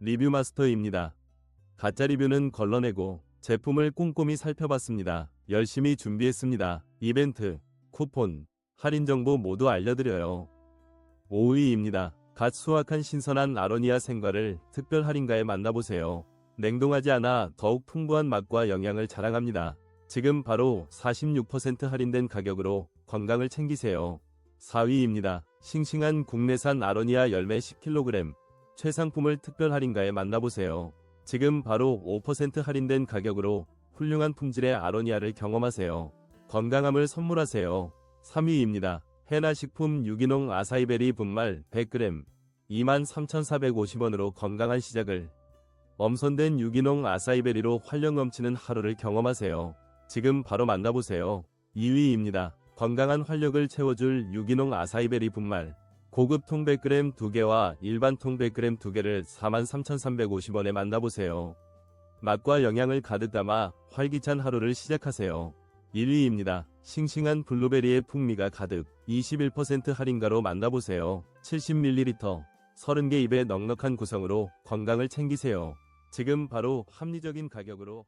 리뷰 마스터입니다. 가짜 리뷰는 걸러내고 제품을 꼼꼼히 살펴봤습니다. 열심히 준비했습니다. 이벤트, 쿠폰, 할인 정보 모두 알려드려요. 5위입니다. 갓 수확한 신선한 아로니아 생과를 특별 할인가에 만나보세요. 냉동하지 않아 더욱 풍부한 맛과 영양을 자랑합니다. 지금 바로 46% 할인된 가격으로 건강을 챙기세요. 4위입니다. 싱싱한 국내산 아로니아 열매 10kg 최상품을 특별 할인가에 만나보세요. 지금 바로 5% 할인된 가격으로 훌륭한 품질의 아로니아를 경험하세요. 건강함을 선물하세요. 3위입니다. 해나식품 유기농 아사이베리 분말 100g 23,450원으로 건강한 시작을 엄선된 유기농 아사이베리로 활력 넘치는 하루를 경험하세요. 지금 바로 만나보세요. 2위입니다. 건강한 활력을 채워줄 유기농 아사이베리 분말 고급 통 100g 2개와 일반 통 100g 2개를 43,350원에 만나보세요. 맛과 영양을 가득 담아 활기찬 하루를 시작하세요. 1위입니다. 싱싱한 블루베리의 풍미가 가득 21% 할인가로 만나보세요. 70ml 30개 입에 넉넉한 구성으로 건강을 챙기세요. 지금 바로 합리적인 가격으로.